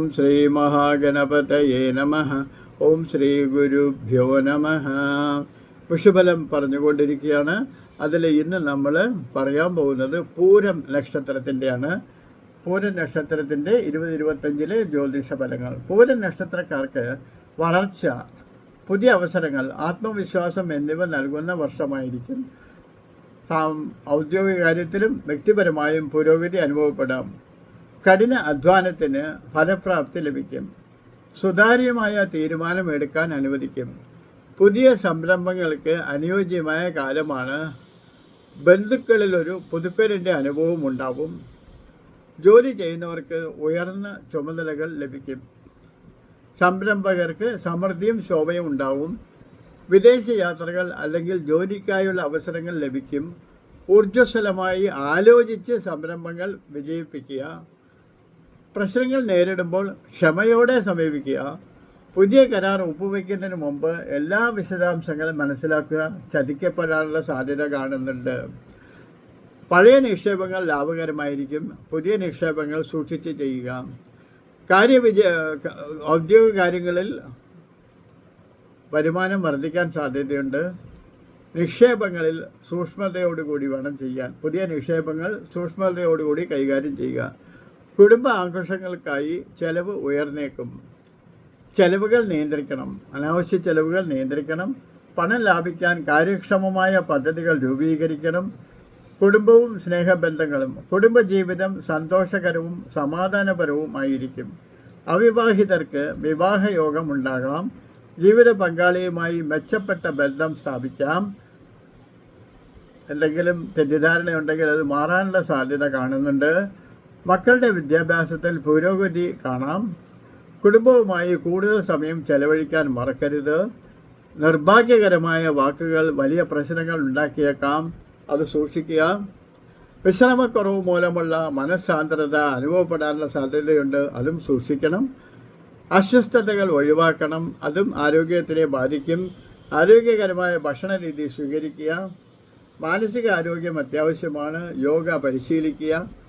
ഓം ശ്രീ മഹാഗണപതയേ നമ ഓം ശ്രീ ഗുരുഭ്യോ നമ വിഷുഫലം പറഞ്ഞുകൊണ്ടിരിക്കുകയാണ്. അതിൽ ഇന്ന് നമ്മൾ പറയാൻ പോകുന്നത് പൂരം നക്ഷത്രത്തിന്റെയാണ്. പൂരം നക്ഷത്രത്തിന്റെ ഇരുപത് ഇരുപത്തഞ്ചിലെ ജ്യോതിഷ ഫലങ്ങൾ. പൂരം നക്ഷത്രക്കാർക്ക് വളർച്ച പുതിയ അവസരങ്ങൾ ആത്മവിശ്വാസം എന്നിവ നൽകുന്ന വർഷമായിരിക്കും. ഔദ്യോഗിക കാര്യത്തിലും വ്യക്തിപരമായും പുരോഗതി അനുഭവപ്പെടാം. കഠിന അധ്വാനത്തിന് ഫലപ്രാപ്തി ലഭിക്കും. സുതാര്യമായ തീരുമാനമെടുക്കാൻ അനുവദിക്കും. പുതിയ സംരംഭങ്ങൾക്ക് അനുയോജ്യമായ കാലമാണ്. ബന്ധുക്കളിലൊരു പുതുക്കലിന്റെ അനുഭവം ഉണ്ടാവും. ജോലി ചെയ്യുന്നവർക്ക് ഉയർന്ന ചുമതലകൾ ലഭിക്കും. സംരംഭകർക്ക് സമൃദ്ധിയും ശോഭയും ഉണ്ടാവും. വിദേശ യാത്രകൾ അല്ലെങ്കിൽ ജോലിക്കായുള്ള അവസരങ്ങൾ ലഭിക്കും. ഊർജസ്വലമായി ആലോചിച്ച് സംരംഭങ്ങൾ വിജയിപ്പിക്കുക. പ്രശ്നങ്ങൾ നേരിടുമ്പോൾ ക്ഷമയോടെ സമീപിക്കുക പുതിയ കരാർ ഒപ്പുവെക്കുന്നതിന് മുമ്പ് എല്ലാ വിശദാംശങ്ങളും മനസ്സിലാക്കുക ചതിക്കപ്പെടാനുള്ള സാധ്യത കാണുന്നുണ്ട്. പഴയ നിക്ഷേപങ്ങൾ ലാഭകരമായിരിക്കും പുതിയ നിക്ഷേപങ്ങൾ സൂക്ഷിച്ച് ചെയ്യുക. കാര്യവിജയ ഔദ്യോഗിക കാര്യങ്ങളിൽ വരുമാനം വർദ്ധിക്കാൻ സാധ്യതയുണ്ട്. നിക്ഷേപങ്ങളിൽ സൂക്ഷ്മതയോടുകൂടി വേണം ചെയ്യാൻ. പുതിയ നിക്ഷേപങ്ങൾ സൂക്ഷ്മതയോടുകൂടി കൈകാര്യം ചെയ്യുക. കുടുംബ ആഘോഷങ്ങൾക്കായി ചെലവ് ഉയർന്നേക്കും. ചെലവുകൾ നിയന്ത്രിക്കണം. അനാവശ്യ ചെലവുകൾ നിയന്ത്രിക്കണം. പണം ലാഭിക്കാൻ കാര്യക്ഷമമായ പദ്ധതികൾ രൂപീകരിക്കണം. കുടുംബവും സ്നേഹബന്ധങ്ങളും കുടുംബജീവിതം സന്തോഷകരവും സമാധാനപരവുമായിരിക്കും അവിവാഹിതർക്ക് വിവാഹയോഗം ഉണ്ടാകാം ജീവിത പങ്കാളിയുമായി മെച്ചപ്പെട്ട ബന്ധം സ്ഥാപിക്കാം. എന്തെങ്കിലും തെറ്റിദ്ധാരണയുണ്ടെങ്കിൽ അത് മാറാനുള്ള സാധ്യത കാണുന്നുണ്ട്. മക്കളുടെ വിദ്യാഭ്യാസത്തിൽ പുരോഗതി കാണാം. കുടുംബവുമായി കൂടുതൽ സമയം ചെലവഴിക്കാൻ മറക്കരുത്. നിർഭാഗ്യകരമായ വാക്കുകൾ വലിയ പ്രശ്നങ്ങൾ ഉണ്ടാക്കിയേക്കാം. അത് സൂക്ഷിക്കുക. വിശ്രമക്കുറവ് മൂലമുള്ള മനഃസാന്ദ്രത അനുഭവപ്പെടാനുള്ള സാധ്യതയുണ്ട്. അതും സൂക്ഷിക്കണം. അസ്വസ്ഥതകൾ ഒഴിവാക്കണം. അതും ആരോഗ്യത്തിനെ ബാധിക്കും. ആരോഗ്യകരമായ ഭക്ഷണ രീതി സ്വീകരിക്കുക. മാനസിക ആരോഗ്യം അത്യാവശ്യമാണ്. യോഗ പരിശീലിക്കുക.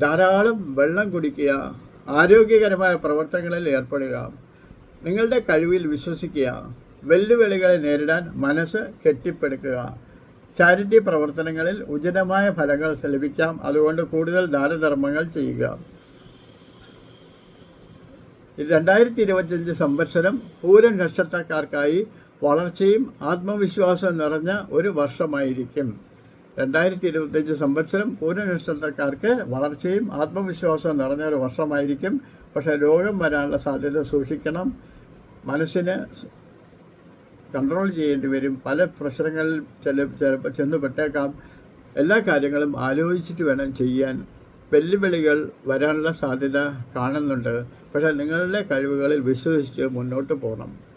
ധാരാളം വെള്ളം കുടിക്കുക ആരോഗ്യകരമായ പ്രവർത്തനങ്ങളിൽ ഏർപ്പെടുക നിങ്ങളുടെ കഴിവിൽ വിശ്വസിക്കുക വെല്ലുവിളികളെ നേരിടാൻ മനസ്സ് കെട്ടിപ്പടുക്കുക ചാരിറ്റി പ്രവർത്തനങ്ങളിൽ ഉചിതമായ ഫലങ്ങൾ ലഭിക്കാം. അതുകൊണ്ട് കൂടുതൽ ദാനധർമ്മങ്ങൾ ചെയ്യുക. രണ്ടായിരത്തി ഇരുപത്തിയഞ്ച് സംവത്സരം പൂരം നക്ഷത്രക്കാർക്കായി വളർച്ചയും ആത്മവിശ്വാസം നിറഞ്ഞ ഒരു വർഷമായിരിക്കും. രണ്ടായിരത്തി ഇരുപത്തഞ്ച് സംവത്സരം പൂര നക്ഷത്രക്കാർക്ക് വളർച്ചയും ആത്മവിശ്വാസവും നിറഞ്ഞ ഒരു വർഷമായിരിക്കും. പക്ഷേ രോഗം വരാനുള്ള സാധ്യത സൂക്ഷിക്കണം. മനസ്സിന് കൺട്രോൾ ചെയ്യേണ്ടി വരും. പല പ്രശ്നങ്ങളിൽ ചില ചിലപ്പോൾ ചെന്നുപെട്ടേക്കാം. എല്ലാ കാര്യങ്ങളും ആലോചിച്ചിട്ട് വേണം ചെയ്യാൻ. വെല്ലുവിളികൾ വരാനുള്ള സാധ്യത കാണുന്നുണ്ട്. പക്ഷേ നിങ്ങളുടെ കഴിവുകളിൽ വിശ്വസിച്ച് മുന്നോട്ട് പോകണം.